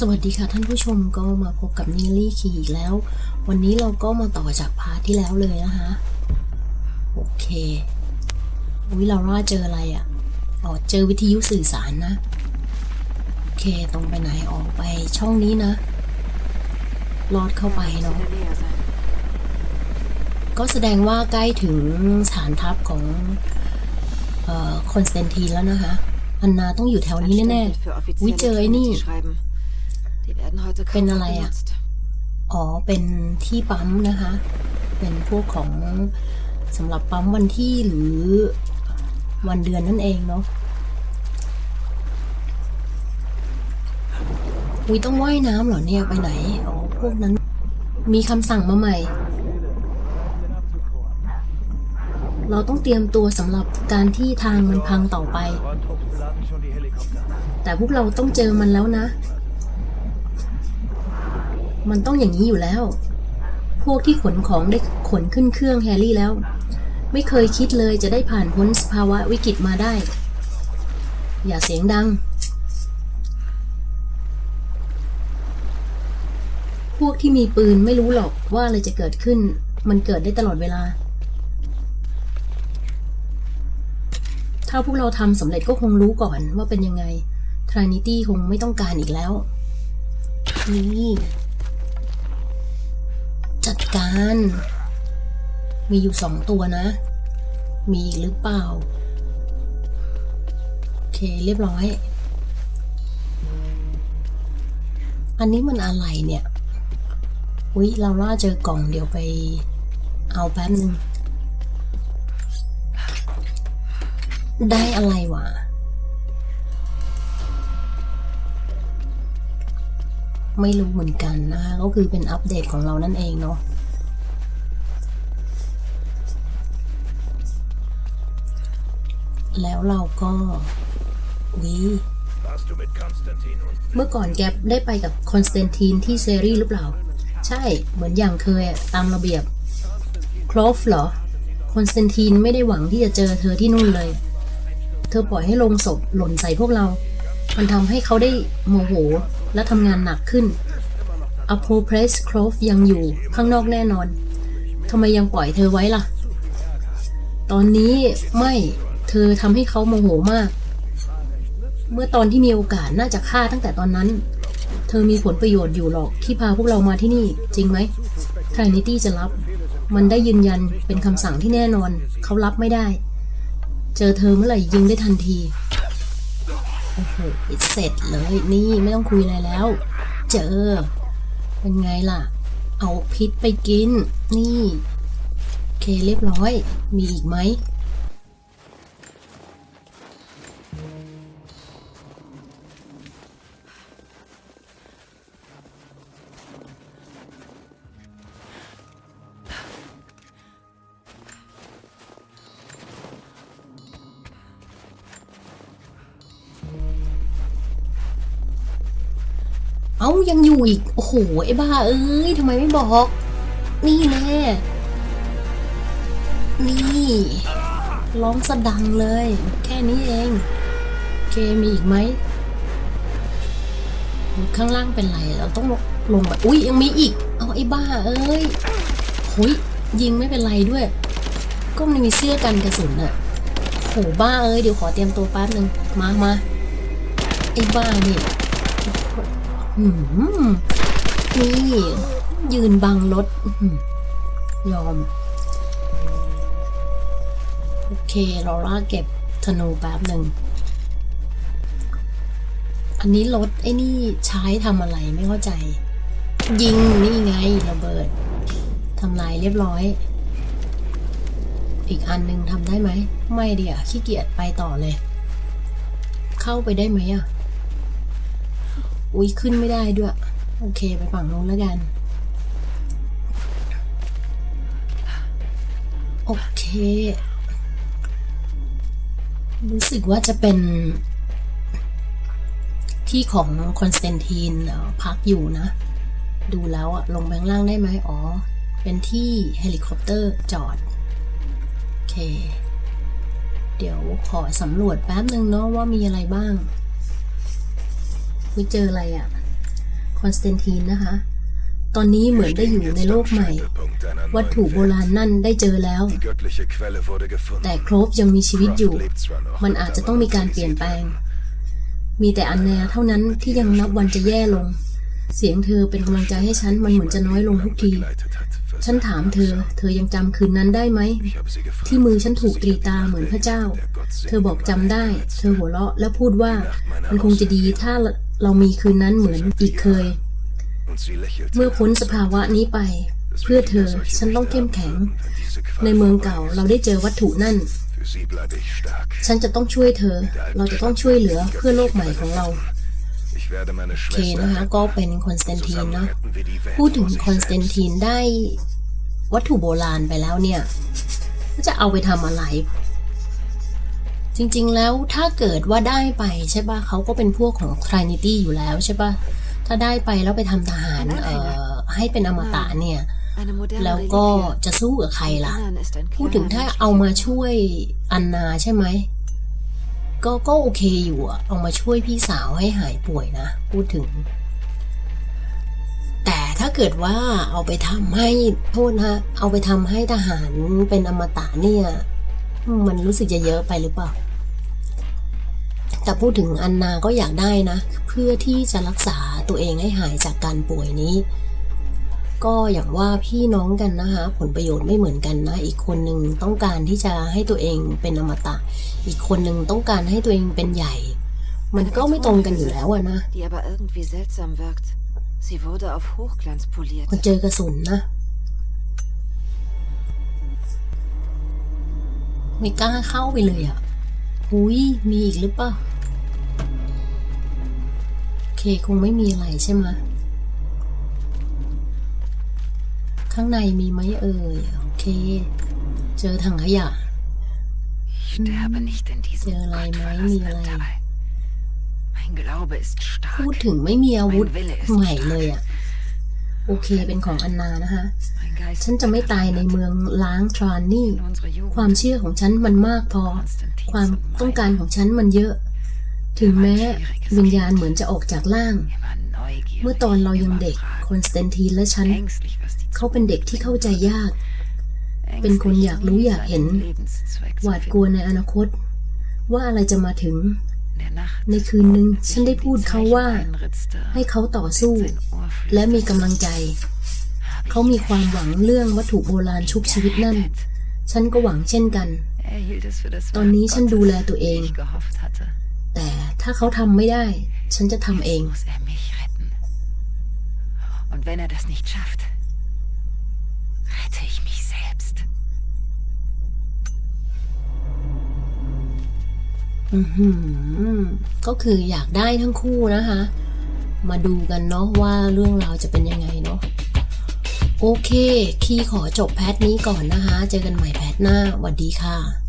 สวัสดีค่ะท่านผู้ชมก็มาพบกับนิลลี่คีอีกแล้ว วันนี้เราก็มาต่อจากพาร์ทที่แล้วเลยนะคะ โอเคอุ้ยเราว่าเจออะไรอะ่ะอ๋อเจอวิทยุสื่อสารนะ โอเคตรงไปไหนออกไปช่องนี้นะ ลอดเข้าไปเนาะก็แสดงว่าใกล้ถึงฐานทัพของคอนสแตนทีนแล้วนะคะ อันนาต้องอยู่แถวนี้แน่ๆอุ้ย offizielle เจอไอ้นี่ Trinity schreiben. Die werden heute kaum Bin noch allein, ja. benutzt. อ๋อ เป็นที่ปั๊มนะคะ เป็นพวกของสำหรับปั๊มวันที่หรือวันเดือนนั่นเองเนาะอุ้ยต้องว่ายน้ำเหรอเนี่ย ไปไหน อ๋อ พวกนั้น มีคำสั่งมาใหม่ เราต้องเตรียมตัวสำหรับการที่ทางมันพังต่อไป Warntrupp beladen schon die Helikopter. แต่พวกเราต้องเจอมันแล้วนะ มันต้องอย่างนี้อยู่แล้ว พวกที่ขนของได้ขนขึ้นเครื่องแฮร์รี่แล้ว ไม่เคยคิดเลยจะได้ผ่านพ้นสภาวะวิกฤตมาได้ อย่าเสียงดัง พวกที่มีปืนไม่รู้หรอกว่าอะไรจะเกิดขึ้น มันเกิดได้ตลอดเวลา ถ้าพวกเราทำสำเร็จก็คงรู้ก่อนว่าเป็นยังไง Trinity คงไม่ต้องการอีกแล้ว นี่ การ มีอยู่สองตัวนะ มีอีกหรือเปล่า โอเคเรียบร้อย อันนี้มันอะไรเนี่ย อุ๊ย เราล่าเจอกล่องเดี๋ยวไปเอาแป๊บนึง ได้อะไรวะไม่รู้เหมือนกันนะคะก็คือเป็นอัปเดตของเรานั่นเองเนาะ แล้วเราก็วิ Warst du mit Konstantin und เมื่อก่อนแกได้ไปกับคอนสแตนทีนที่เซรีหรือเปล่า ใช่เหมือนอย่างเคยอะตามระเบียบครอฟเหรอคอนสแตนทีนไม่ได้หวังที่จะเจอเธอที่นู่นเลย เธอปล่อยให้ลงศพหล่นใส่พวกเรา มันทำให้เขาได้โมโหและทำงานหนักขึ้นอโพเพรสครอฟยังอยู่ข้างนอกแน่นอนทำไมยังปล่อยเธอไว้ล่ะ ตอนนี้ไม่ เธอทำให้เขาโมโหมาก เมื่อตอนที่มีโอกาสน่าจะฆ่าตั้งแต่ตอนนั้น เธอมีผลประโยชน์อยู่หรอกที่พาพวกเรามาที่นี่ จริงไหมทรินิตี้จะรับ มันได้ยืนยันเป็นคำสั่งที่แน่นอน เขารับไม่ได้ เจอเธอเมื่อไหร่ยิงได้ทันที โอ้โหเสร็จเลยนี่ไม่ต้องคุยอะไรแล้ว เจอ เป็นไงล่ะ เอาพิษไปกิน นี่ โอเคเรียบร้อย มีอีกไหมายังอยู่อีก โอ้โห ไอ้บ้า เอ้ยทำไมไม่บอก นี่แน่นี่ร้องสะดังเลย แค่นี้เองเคมีอีกไหม ข้างล่างเป็นไร เราต้องลงแบบอุ้ยยังมีอีก เอาไอ้บ้า เอ้ยหุยยิงไม่เป็นไรด้วย ก็มันมีเสื้อกันกระสุนอะโหบ้าเอ้ยเดี๋ยวขอเตรียมตัวแป๊บนึง มามาไอ้บ้านี่ นี่ยืนบังรถยอม โอเคเราล่าเก็บธนูแป๊บหนึ่ง อันนี้รถไอ้นี่ใช้ทำอะไรไม่เข้าใจ ยิงนี่ไงระเบิดทำลายเรียบร้อย อีกอันหนึ่งทำได้ไหม ไม่เดียวขี้เกียจไปต่อเลย เข้าไปได้ไหมอะ อุ้ยขึ้นไม่ได้ด้วย โอเคไปฝั่งโน้นแล้วกัน โอเค รู้สึกว่าจะเป็น ที่ของคอนสแตนทีนพักอยู่นะ ดูแล้วอะลงไปข้างล่างได้ไหมอ๋อ เป็นที่เฮลิคอปเตอร์จอด โอเค เดี๋ยวขอสำรวจแป๊บนึงเนาะว่ามีอะไรบ้าง ไม่เจออะไรอะ่ะ คอนสแตนทีนนะคะ ตอนนี้เหมือนได้อยู่ในโลกใหม่ วัตถุโบราณนั่นได้เจอแล้ว แต่โครฟยังมีชีวิตอยู่ มันอาจจะต้องมีการเปลี่ยนแปลง มีแต่อันแนเท่านั้นที่ยังนับวันจะแย่ลง เสียงเธอเป็นกำลังใจให้ฉัน มันเหมือนจะน้อยลงทุกทีฉันถามเธอ เธอยังจำคืนนั้นได้ไหม ที่มือฉันถูกตรีตาเหมือนพระเจ้า เธอบอกจำได้ เธอหัวเราะและพูดว่า มันคงจะดีถ้า เรามีคืนนั้นเหมือนอีกเคย เมื่อพ้นสภาวะนี้ไป เพื่อเธอฉันต้องเข้มแข็ง ในเมืองเก่าเราได้เจอวัตถุนั่น ฉันจะต้องช่วยเธอ เราจะต้องช่วยเหลือเพื่อโลกใหม่ของเราเคนะคะก็เป็นคอนสแตนทีนเนาะพูดถึงคอนสแตน selbst. ทีนได้วัตถุโบราณไปแล้วเนี่ยก็จะเอาไปทำอะไร จริงๆแล้วถ้าเกิดว่าได้ไปใช่ปะเขาก็เป็นพวกของ Trinity อยู่แล้วใช่ปะถ้าได้ไปแล้วไปทำทหารเอ่อให้เป็นอมตะเนี่ย Eine moderne แล้วก็ Relikvie. จะสู้กับใครล่ะ Innen ist ein พูดถึง kleiner ถ้า Mensch เอามาช่วยอันนาใช่ไหมก็ก็โอเคอยู่อะเอามาช่วยพี่สาวให้หายป่วยนะ พูดถึง แต่ถ้าเกิดว่าเอาไปทำให้โทษนะเอาไปทำให้ทหารเป็นอมตะเนี่ย มันรู้สึกจะเยอะไปหรือเปล่า แต่พูดถึงอันนาก็อยากได้นะ เพื่อที่จะรักษาตัวเองให้หายจากการป่วยนี้ ก็อย่างว่าพี่น้องกันนะคะ ผลประโยชน์ไม่เหมือนกันนะ อีกคนหนึ่งต้องการที่จะให้ตัวเองเป็นอมตะ อีกคนหนึ่งต้องการให้ตัวเองเป็นใหญ่ มันก็ไม่ตรงกันอยู่แล้วอะนะ die aber irgendwie seltsam wirkt. Sie wurde auf Hochglanz มัน poliert. เจอกระสุนนะไม่กล้าเข้าไปเลยอะหุยมีอีกหรือเปล่าโอเคคงไม่มีอะไรใช่ไหมะข้างในมีไหมเอ่ย โอเค เจอถังขยะ Sterbe nicht in diesem Ja, nein, nein, gottverlassenen nein. Tal. Mein Glaube ist พูด stark. ถึงไม่มีอาวุธ Mein Wille ist ใหม่ stark. เลยอะโอเคเป็นของอันนานะคะ Mein Geist ฉันจะไม่ตายในเมืองล้างทรานนี่ in unsere Jugend. ความเชื่อของฉันมันมากพอ Konstantin ความ zum ต้อง Wein. การของฉันมันเยอะ ถึงแม้วิญญาณเหมือนจะออกจากล่าง Immer neugierig, เมื่อตอนเรายัง immer เด็ก fragend. คอนสแตนทีนและฉัน Ängstlich, was die เขาเป็นเด็กที่เข้าใจยาก Ängstlich, เป็นคนอยากรู้อยากเห็น seinen Lebenszweck zu หวาดกลัว finden. ในอนาคต ว่าอะไรจะมาถึง In der Nacht ในคืนหนึ่งฉันได้ die พูดเขา Zeichen ว่า einritzte, ให้เขาต่อสู้ sein Ohr และมี flüsterte, กำลังใจ habe เขา ich มีความหวังเรื่องวัตถุโบราณชุบชีวิตนั่น ฉันก็หวังเช่นกัน Er hielt es für das ตอนนี้ฉันดูแลตัวเอง wie ich gehofft hatte. แต่ ถ้าเขาทำไม่ได้ ฉันจะทำเอง muss er mich retten. Und wenn er das nicht schafft, rette ich mich selbst. อือหือก็คืออยากได้ทั้งคู่นะคะ มาดูกันเนาะว่าเรื่องราวจะเป็นยังไงเนาะโอเค คีย์ขอจบแพทนี้ก่อนนะคะ เจอกันใหม่แพทหน้าสวัสดีค่ะ